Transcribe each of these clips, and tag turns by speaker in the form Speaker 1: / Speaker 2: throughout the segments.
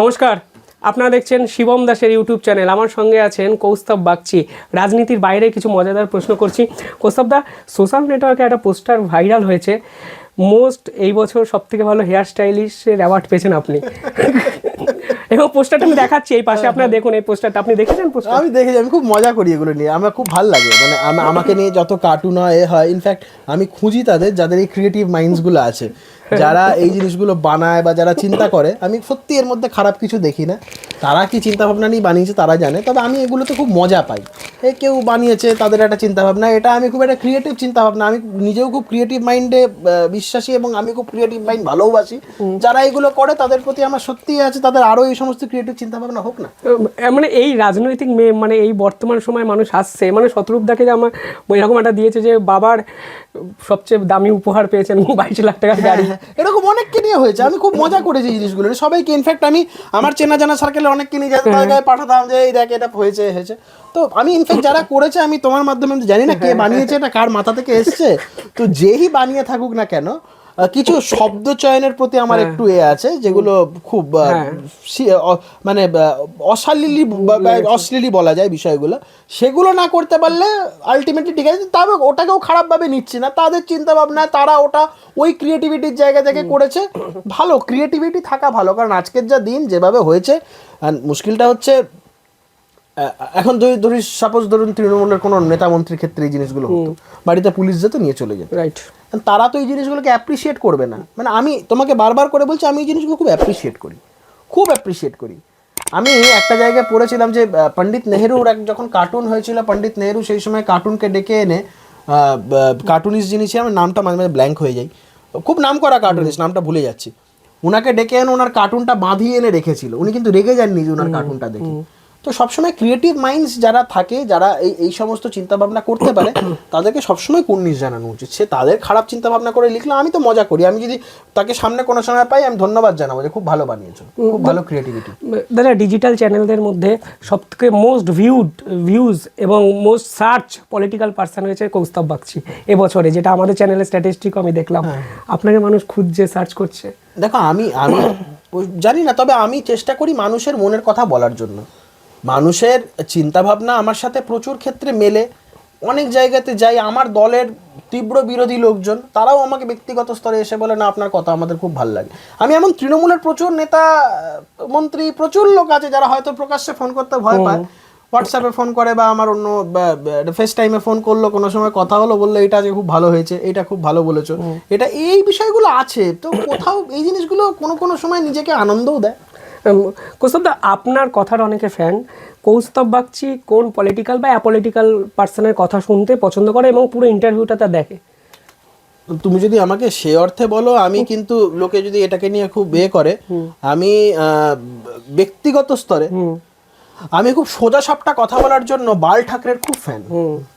Speaker 1: নমস্কার। আপনারা দেখছেন শিবম দাসের ইউটিউব চ্যানেল। আমার সঙ্গে আছেন কৌস্তব বাগচি। রাজনীতির বাইরে কিছু মজাদার প্রশ্ন করছি। কৌস্তব দা সোশ্যাল নেটওয়ার্কে একটা পোস্টার ভাইরাল হয়েছে। মোস্ট এই বছর সব থেকে ভালো হেয়ার স্টাইলিশের অ্যাওয়ার্ড পেয়েছেন আপনি। এবং পোস্টারটা আমি দেখাচ্ছি এই পাশে। আপনারা দেখুন এই পোস্টারটা আপনি দেখেছেন পোস্টার
Speaker 2: আমি দেখেছি, আমি খুব মজা করি এগুলো নিয়ে। আমার খুব ভালো লাগে। মানে আমাকে নিয়ে যত কার্টুন হয় এ হয় ইনফ্যাক্ট আমি খুঁজি তাদের, যাদের এই ক্রিয়েটিভ মাইন্ডসগুলো আছে। যারা এই জিনিসগুলো বানায় বা যারা চিন্তা করে আমি সত্যি এর মধ্যে খারাপ কিছু দেখি না। তারা কি চিন্তা ভাবনা নিয়ে বানিয়েছে তারা জানে তবে আমি এগুলোতে খুব মজা পাই। এ কেউ বানিয়েছে তাদের একটা চিন্তা ভাবনা এটা আমি খুব একটা ক্রিয়েটিভ চিন্তা ভাবনা আমি নিজেও খুব ক্রিয়েটিভ মাইন্ডে বিশ্বাসী এবং আমি খুব ক্রিয়েটিভ মাইন্ড ভালোবাসি। যারা এগুলো করে তাদের প্রতি আমার সত্যি আছে তাদের আরও এই সমস্ত ক্রিয়েটিভ চিন্তা ভাবনা হোক না।
Speaker 1: মানে এই রাজনৈতিক মে মানে এই বর্তমান সময় মানুষ আসছে মানে শত্রুপদাকে যে আমার এরকম একটা দিয়েছে যে বাবার সবচেয়ে দামি উপহার পেয়েছেন বাইশ লাখ টাকার গাড়ি।
Speaker 2: হ্যাঁ, এরকম অনেককে নিয়ে হয়েছে। আমি খুব মজা করেছি জিনিসগুলো। সবাইকে ইনফ্যাক্ট আমি আমার চেনা জানা সার্কেলে অনেককে নিয়ে যেতে জায়গায় পাঠাতাম যে, এই দেখ, এটা হয়েছে হয়েছে। তো আমি ইনফ্যাক্ট যারা করেছে, আমি তোমার মাধ্যমে জানি না কে বানিয়েছে, এটা কার মাথা থেকে এসছে। তো যেই বানিয়ে থাকুক না কেন কিছু শব্দ চয়নের প্রতি আমার একটু এ আছে যেগুলো খুব অ- মানে অশালীলি অশ্লীলি বলা যায় বিষয়গুলো। সেগুলো না করতে পারলে আলটিমেটলি ঠিক আছে তবে ওটাকেও খারাপভাবে নিচ্ছি না। তাদের চিন্তা ভাবনা তারা ওটা ওই ক্রিয়েটিভিটির জায়গা থেকে করেছে। ভালো ক্রিয়েটিভিটি থাকা ভালো। কারণ আজকের যা দিন যেভাবে হয়েছে মুশকিলটা হচ্ছে এখন ধরি ধরি সাপোজ ধরুন তৃণমূলের কোনো নেতা মন্ত্রীর ক্ষেত্রে এই জিনিসগুলো হতো। বাড়িতে পুলিশ যেত নিয়ে চলে যেত।
Speaker 1: রাইট
Speaker 2: তারা তো এই জিনিসগুলোকে অ্যাপ্রিসিয়েট করবে না। মানে আমি তোমাকে বারবার করে বলছি আমি এই জিনিসগুলো খুব অ্যাপ্রিসিয়েট করি। খুব অ্যাপ্রিসিয়েট করি। আমি একটা জায়গায় পড়েছিলাম যে পণ্ডিত নেহেরুর এক যখন কার্টুন হয়েছিল পণ্ডিত নেহেরু সেই সময় কার্টুনকে ডেকে এনে কার্টুনিস্ট যিনি ছিলেন নামটা মাঝে মাঝে ব্ল্যাঙ্ক হয়ে যায়। খুব নাম করা কার্টুনিস্ট নামটা ভুলে যাচ্ছি। ওনাকে ডেকে এনে ওনার কার্টুনটা বাঁধিয়ে এনে রেখেছিল। উনি কিন্তু রেগে যাননি যে ওনার কার্টুনটা দেখে। তো সবসময় ক্রিয়েটিভ মাইন্ডস যারা থাকে যারা এই এই সমস্ত চিন্তা ভাবনা করতে পারে তাদেরকে সবসময় কুর্নিশ জানানো উচিত? সে তাদের খারাপ চিন্তাভাবনা করে লিখলে আমি তো মজা করি। আমি যদি তাকে সামনে কোনো সময় পাই আমি ধন্যবাদ জানাব যে খুব ভালো বানিয়েছো খুব ভালো ক্রিয়েটিভিটি
Speaker 1: দাদা ডিজিটাল চ্যানেলদের মধ্যে সব থেকে মোস্ট ভিউড ভিউজ এবং মোস্ট সার্চ পলিটিক্যাল পার্সন হয়েছে কৌস্তব বাগচি এবছরে যেটা আমাদের চ্যানেলের স্ট্যাটিস্টিক আমি দেখলাম। আপনাকে মানুষ খুঁজছে সার্চ করছে।
Speaker 2: দেখো আমি আমি জানি না তবে আমি চেষ্টা করি মানুষের মনের কথা বলার জন্য। মানুষের চিন্তা ভাবনা আমার সাথে প্রচুর ক্ষেত্রে মেলে। অনেক জায়গাতে যাই আমার দলের তীব্র বিরোধী লোকজন তারাও আমাকে ব্যক্তিগত স্তরে এসে বলে না আপনার কথা আমাদের খুব ভালো লাগে। আমি এমন তৃণমূলের প্রচুর নেতা মন্ত্রী প্রচুর লোক আছে যারা হয়তো প্রকাশ্যে ফোন করতে ভয় পায়। হোয়াটসঅ্যাপে ফোন করে বা আমার অন্য ফেস টাইমে ফোন করল কোনো সময় কথা হলো বলল এটা যে খুব ভালো হয়েছে এটা খুব ভালো বলেছ। এটা এই বিষয়গুলো আছে তো কোথাও এই জিনিসগুলো কোনো কোনো সময় নিজেকে আনন্দও দেয়।
Speaker 1: কৌস্তব দা আপনার কথার অনেকে ফ্যান কৌস্তব বাগচি কোন পলিটিক্যাল বা অ্যাপলিটিক্যাল পার্সনের কথা শুনতে পছন্দ করে এবং পুরো ইন্টারভিউটা তা দেখে?
Speaker 2: তুমি যদি আমাকে সে অর্থে বলো আমি কিন্তু লোকে যদি এটাকে নিয়ে খুব বে করে আমি ব্যক্তিগত স্তরে আমি খুব সোজা সাপটা কথা বলার জন্য বাল ঠাকরের খুব ফ্যান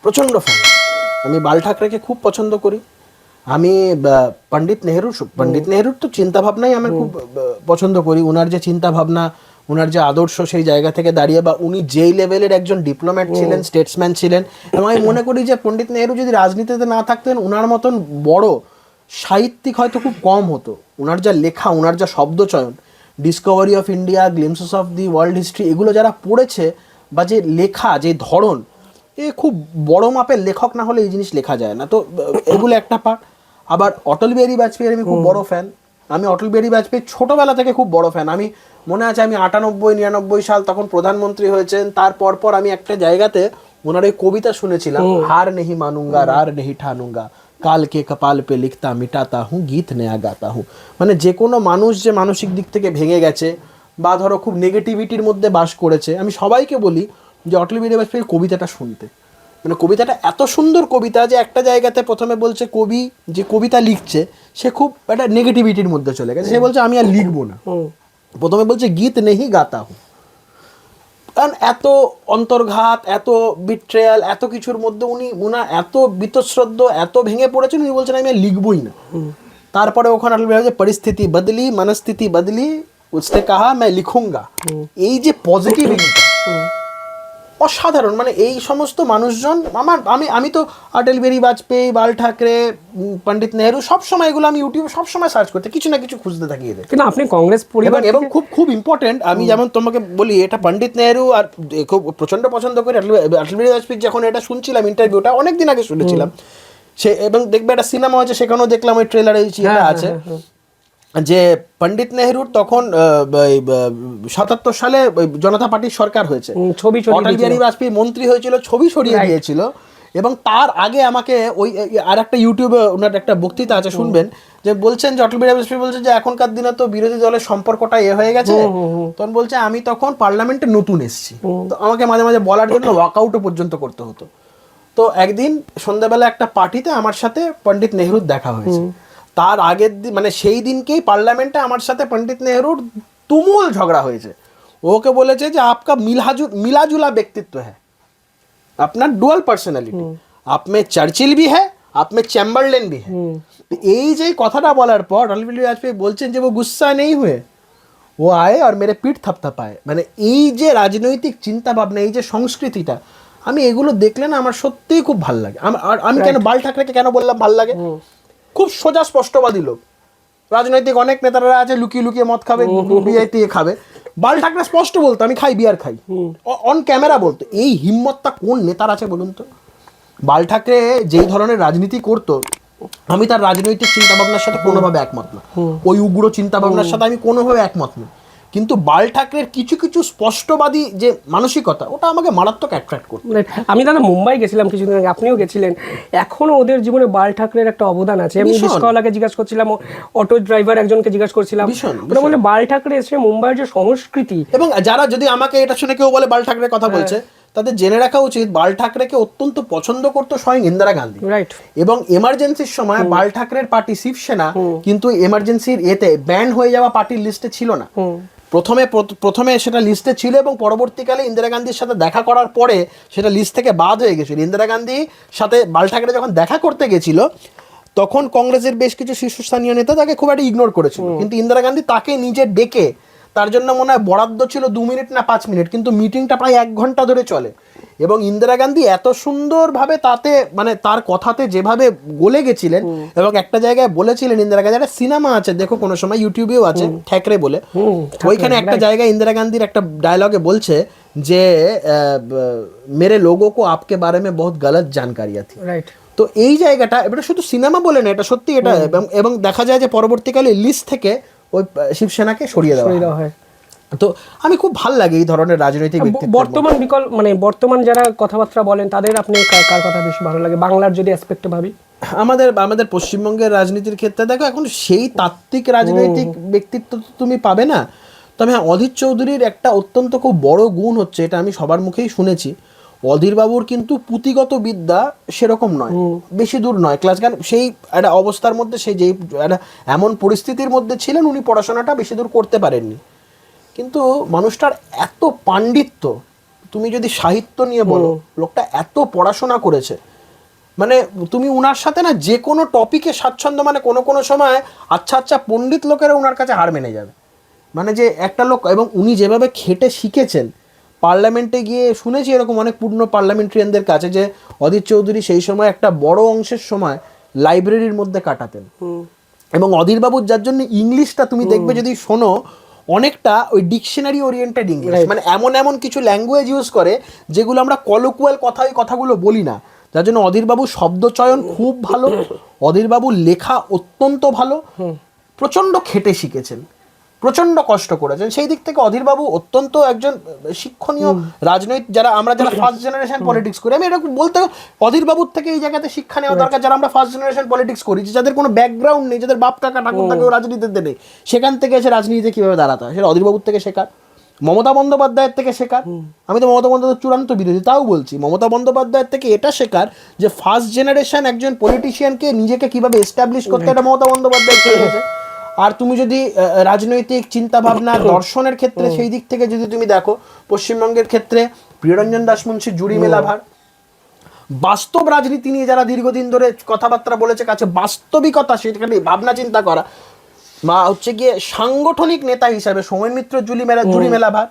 Speaker 2: প্রচণ্ড ফ্যান আমি বাল ঠাকরেকে খুব পছন্দ করি। আমি পণ্ডিত নেহেরু পণ্ডিত নেহেরুর তো চিন্তা ভাবনাই আমি খুব পছন্দ করি। ওনার যে চিন্তা ভাবনা ওনার যে আদর্শ সেই জায়গা থেকে দাঁড়িয়ে বা উনি যেই লেভেলের একজন ডিপ্লোম্যাট ছিলেন স্টেটসম্যান ছিলেন এবং আমি মনে করি যে পণ্ডিত নেহেরু যদি রাজনীতিতে না থাকতেন ওনার মতন বড় সাহিত্যিক হয়তো খুব কম হতো। ওনার যা লেখা ওনার যা শব্দচয়ন Discovery of India Glimpses of the World History এগুলো যারা পড়েছে বা যে লেখা যে ধরন এ খুব বড় মাপের লেখক না হলে এই জিনিস লেখা যায় না। তো এগুলো একটা পার্ট আবার অটল বিহারী বাজপেয়ীর আমি খুব বড় ফ্যান আমি অটল বিহারী বাজপেয়ী ছোটবেলা থেকে খুব বড় ফ্যান আমি মনে আছে আমি আটানব্বই নিরানব্বই সাল তখন প্রধানমন্ত্রী হয়েছেন। তারপর পর আমি একটা জায়গাতে ওনার ওই কবিতা শুনেছিলাম হার নেহি মানুঙ্গা রার নেহি ঠানুঙ্গা কালকে কপাল পে লিখতা মিটাতা হুঁ গীত নেয়া গাতা হুঁ। মানে যে কোনো মানুষ যে মানসিক দিক থেকে ভেঙে গেছে বা ধরো খুব নেগেটিভিটির মধ্যে বাস করেছে আমি সবাইকে বলি যে অটল বিহারী বাজপেয়ীর কবিতাটা শুনতে। মানে কবিতাটা এত সুন্দর কবিতা যে একটা জায়গাতে প্রথমে বলছে কবি যে কবিতা লিখছে সে খুব একটা নেগেটিভিটির মধ্যে চলে গেছে। সে বলছে আমি আর লিখব না। প্রথমে বলছে গীত নেহি গাতা হু কারণ এত অন্তর্ঘাত এত বিট্রেয়াল এত কিছুর মধ্যে উনি উনার এত বীতশ্রদ্ধ এত ভেঙে পড়েছেন উনি বলছেন আমি আর লিখবই না। তারপরে ওখানে যে পরিস্থিতি বদলি মনস্থিতি বদলি উসনে কাহা मैं লিখুঙ্গা। এই যে পজিটিভিটিটা অসাধারণ। মানে এই সমস্ত মানুষজন আমার আমি আমি তো অটল বিহারী বাজপেয়ী বাল ঠাকরে পণ্ডিত নেহরু সবসময় এগুলো আমি ইউটিউবে সবসময় সার্চ করতে কিছু না কিছু খুঁজতে থাকি এদের।
Speaker 1: কিন্তু আপনি কংগ্রেস
Speaker 2: এবং
Speaker 1: পরিবার
Speaker 2: এবং খুব খুব ইম্পর্টেন্ট আমি যেমন তোমাকে বলি এটা পণ্ডিত নেহরু আর খুব প্রচণ্ড পছন্দ করি অটল বিহারী বাজপেয়ী যখন এটা শুনছিলাম ইন্টারভিউটা অনেক দিন আগে শুনেছিলাম। সে এবং দেখবে একটা সিনেমা আছে সেখানেও দেখলাম ওই ট্রেলারে এটা আছে। যে পণ্ডিত নেহরুর তখন সাতাত্তর সালে জনতা পার্টির সরকার হয়েছে।
Speaker 1: ছবি
Speaker 2: অটল বিহারী বাজপেয়ী মন্ত্রী হয়েছিল ছবি সরিয়ে দিয়েছিল। এবং তার আগে আমাকে ওই আর একটা ইউটিউবে ওনার একটা বক্তৃতা আছে শুনবেন যে বলছেন যে অটল বিহারী বাজপেয়ী বলছেন যে এখনকার দিনে তো বিরোধী দলের সম্পর্কটা এ হয়ে গেছে। তখন বলছে আমি তখন পার্লামেন্টে নতুন এসেছি। তো আমাকে মাঝে মাঝে বলার জন্য ওয়াকআউটও পর্যন্ত করতে হতো। তো একদিন সন্ধ্যাবেলা একটা পার্টিতে আমার সাথে পণ্ডিত নেহরুর দেখা হয়েছে। তার আগের দিন মানে সেই দিনকেই পার্লামেন্টে আমার সাথে পণ্ডিত নেহরুর তুমুল ঝগড়া হয়েছে ওকে বলেছে যে আপকা মিলাজু মিলাজুলা ব্যক্তিত্ব হ্যাঁ अपना डुअल पर्सनालिटी आप में চার্চিল भी है आप में चैम्बरलेन भी है তো এই যে কথাটা বলার পর অটল বিহারী বাজপেয়ী বলছেন যে ও গুসা নেই হুয়ে ও আয়ে আর মেরে পিঠ থাপথাপায় মানে এই যে রাজনৈতিক চিন্তা ভাবনা এই যে সংস্কৃতিটা আমি এগুলো দেখলে না আমার সত্যিই খুব ভালো লাগে আম- আর আমি কেন বাল ঠাকরেকে কেন বললাম ভাল লাগে খুব সোজা স্পষ্টবাদী লোক। রাজনৈতিক অনেক নেতারা আছে লুকিয়ে লুকিয়ে মদ খাবে বিয়ে খাবে। বাল ঠাকরে স্পষ্ট বলতো আমি খাই বিয়ার খাই। অন ক্যামেরা বলতো এই হিম্মতটা কোন নেতার আছে বলুন তো? বাল ঠাকরে যেই ধরনের রাজনীতি করতো আমি তার রাজনৈতিক চিন্তা ভাবনার সাথে কোনোভাবে একমত না। ওই উগ্র চিন্তা ভাবনার সাথে আমি কোনোভাবে একমত না। কিন্তু বাল ঠাকরের কিছু কিছু স্পষ্টবাদী যে মানসিকতা ওটা আমাকে মারাত্মক অ্যাট্রাক্ট করতো
Speaker 1: Right. আমি দাদা মুম্বাই গেছিলাম কিছুদিন আগে আপনিও গেছিলেন। এখনও ওদের জীবনে বাল ঠাকরের একটা অবদান আছে। আমি। বিস্কলাকে জিজ্ঞাসা করছিলাম অটো ড্রাইভার একজনকে জিজ্ঞাসা করছিলাম। ওরা বলে বাল ঠাকরে এসে মুম্বাইয়ের যে সংস্কৃতি।
Speaker 2: এবং যারা যদি আমাকে এটা শুনে কেউ বলে বাল ঠাকরের কথা বলছে তাদের জেনে রাখা উচিত বাল ঠাকরেকে অত্যন্ত পছন্দ করতো স্বয়ং ইন্দিরা গান্ধী।
Speaker 1: রাইট
Speaker 2: এবং এমার্জেন্সির সময় বাল ঠাকরের পার্টি শিবসেনা কিন্তু এমার্জেন্সির এতে ব্যান হয়ে যাওয়া পার্টির লিস্টে ছিল না। প্রথমে প্রথ- প্রথমে সেটা লিস্টে ছিল এবং পরবর্তীকালে ইন্দিরা গান্ধীর সাথে দেখা করার পরে সেটা লিস্ট থেকে বাদ হয়ে গেছিল। ইন্দিরা গান্ধী সাথে বাল ঠাকরে যখন দেখা করতে গেছিল তখন কংগ্রেসের বেশ কিছু শীর্ষস্থানীয় নেতা তাকে খুব একটা ইগনোর করেছিল। কিন্তু ইন্দিরা গান্ধী তাকে নিজে ডেকে তার জন্য মনে হয় বরাদ্দ ছিল দু মিনিট না পাঁচ মিনিট কিন্তু মিটিংটা প্রায় এক ঘণ্টা ধরে চলে। এবং ইন্দিরা গান্ধী এত সুন্দরভাবে তাতে মানে তার কথাতে যেভাবে গলে গেছিলেন এবং একটা জায়গায় বলেছিলেন ইন্দিরা গান্ধী একটা সিনেমা আছে দেখো কোনো সময় ইউটিউবেও আছে ঠ্যাকরে বলে। ওইখানে একটা জায়গায় ইন্দিরা গান্ধীর একটা ডায়লগে বলছে যে আহ, মেরে লোগো কো আপকে বারে মে বহুত গলত জানকারিয়া থি।
Speaker 1: রাইট
Speaker 2: তো এই জায়গাটা এটা শুধু সিনেমা বলে না এটা সত্যি এটা এবং এবং দেখা যায় যে পরবর্তীকালে লিস্ট থেকে ওই শিবসেনাকে সরিয়ে দেওয়া হয়। তো আমি খুব ভালো লাগে এই ধরনের রাজনৈতিক
Speaker 1: বর্তমান বিকল মানে বর্তমান যারা কথাবার্তা বলেন তাদের আপনি কার কথা বেশি ভালো লাগে? বাংলার যদি অ্যাসপেক্টে ভাবি।
Speaker 2: আমাদের আমাদের পশ্চিমবঙ্গের রাজনীতির ক্ষেত্রে দেখো এখন সেই তাত্ত্বিক রাজনৈতিক ব্যক্তিত্ব তো তুমি পাবে না। তবে হ্যাঁ অধীর চৌধুরীর একটা অত্যন্ত খুব বড় গুণ হচ্ছে এটা আমি সবার মুখেই শুনেছি। অধীরবাবুর কিন্তু পুঁথিগত বিদ্যা সেরকম নয় বেশি দূর নয়। ক্লাস গান সেই একটা অবস্থার মধ্যে সেই যেই একটা এমন পরিস্থিতির মধ্যে ছিলেন উনি পড়াশোনাটা বেশি দূর করতে পারেননি। কিন্তু মানুষটার এত পাণ্ডিত্য তুমি যদি সাহিত্য নিয়ে বলো লোকটা এত পড়াশোনা করেছে। মানে তুমি উনার সাথে না যে কোনো টপিকে স্বাচ্ছন্দ্য মানে কোনো কোনো সময় আচ্ছা আচ্ছা পণ্ডিত লোকেরা উনার কাছে হার মেনে যাবে। মানে যে একটা লোক এবং উনি যেভাবে খেটে শিখেছেন পার্লামেন্টে গিয়ে শুনেছি এরকম অনেক পূর্ণ পার্লামেন্টারিয়ানদের কাছে যে অধীর চৌধুরী সেই সময় একটা বড় অংশের সময় লাইব্রেরির মধ্যে কাটাতেন। এবং অধীরবাবুর যার জন্য ইংলিশটা তুমি দেখবে যদি শোনো অনেকটা ওই ডিকশনারি ওরিয়েন্টেড ইংলিশ মানে এমন এমন কিছু ল্যাঙ্গুয়েজ ইউজ করে যেগুলো আমরা কলোকুয়াল কথা ওই কথাগুলো বলি না। যার জন্য অধীরবাবু শব্দচয়ন খুব ভালো অধীরবাবু লেখা অত্যন্ত ভালো প্রচণ্ড খেটে শিখেছেন। প্রচণ্ড কষ্ট করেছেন। সেই দিক থেকে অধীরবাবু অত্যন্ত একজন শিক্ষণীয় রাজনৈতিক যারা আমরা যারা ফার্স্ট জেনারেশন পলিটিক্স করি আমি এটা বলতে অধীরবাবুর থেকে এই জায়গাতে শিক্ষা নেওয়া দরকার যারা আমরা ফার্স্ট জেনারেশন পলিটিক্স করি যে যাদের কোনো ব্যাকগ্রাউন্ড নেই যাদের বাপ কাকা ঠাকুর কেউ রাজনীতিতে নেই সেখান থেকে এসে রাজনীতিতে কীভাবে দাঁড়াতে হয়? সেটা অধীরবাবুর থেকে শেখার। মমতা বন্দ্যোপাধ্যায়ের থেকে শেখার। আমি তো মমতা বন্দ্যোপাধ্যায় চূড়ান্ত বিরোধী তাও বলছি মমতা বন্দ্যোপাধ্যায়ের থেকে এটা শেখার যে ফার্স্ট জেনারেশন একজন পলিটিশিয়ানকে নিজেকে কীভাবে এস্টাবলিশ করতে এটা মমতা বন্দ্যোপাধ্যায় শিখেছে আর তুমি যদি রাজনৈতিক চিন্তা ভাবনা দর্শনের ক্ষেত্রে সেই দিক থেকে যদি তুমি দেখো পশ্চিমবঙ্গের ক্ষেত্রে প্রিয়রঞ্জন দাস মুন্সি জুড়ি মেলাভার। বাস্তব রাজনীতি নিয়ে যারা দীর্ঘদিন ধরে কথাবার্তা বলেছে কাছে বাস্তবিকতা সেখানে ভাবনা চিন্তা করা। বা হচ্ছে গিয়ে সাংগঠনিক নেতা হিসাবে সৌমেন মিত্র জুলি মেলা জুড়ি মেলাভার।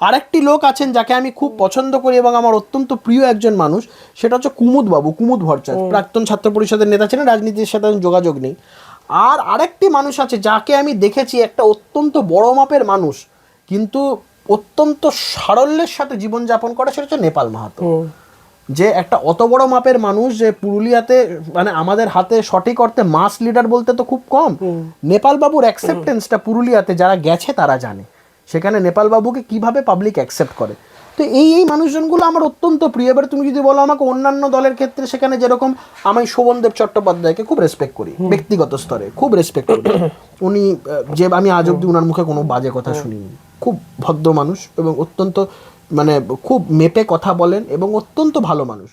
Speaker 2: আরেকটি লোক আছেন যাকে আমি খুব পছন্দ করি এবং আমার অত্যন্ত প্রিয় একজন মানুষ সেটা হচ্ছে কুমুদ বাবু কুমুদ ভট্টাচার্য। প্রাক্তন ছাত্র পরিষদের নেতা ছিলেন রাজনীতির সাথে যোগাযোগ নেই। আর আরেকটি মানুষ আছে যাকে আমি দেখেছি একটা অত্যন্ত বড় মাপের মানুষ কিন্তু অত্যন্ত সারল্যের সাথে জীবনযাপন করে সেটা হচ্ছে নেপাল মাহাতো। যে একটা অত বড় মাপের মানুষ যে পুরুলিয়াতে মানে আমাদের হাতে সঠিক অর্থে মাস লিডার বলতে তো খুব কম। নেপাল বাবুর অ্যাকসেপ্টেন্সটা পুরুলিয়াতে যারা গেছে তারা জানে। সেখানে নেপাল বাবুকে কীভাবে পাবলিক অ্যাকসেপ্ট করে? তো এই এই মানুষজনগুলো আমার অত্যন্ত প্রিয়। এবার তুমি যদি বলো আমাকে অন্যান্য দলের ক্ষেত্রে সেখানে যেরকম আমি শোভনদেব চট্টোপাধ্যায়কে খুব রেসপেক্ট করি ব্যক্তিগত স্তরে খুব রেসপেক্ট করি। উনি যে আমি আজ অব্দি ওনার মুখে কোনো বাজে কথা শুনিনি। খুব ভদ্র মানুষ এবং অত্যন্ত মানে খুব মেপে কথা বলেন এবং অত্যন্ত ভালো মানুষ।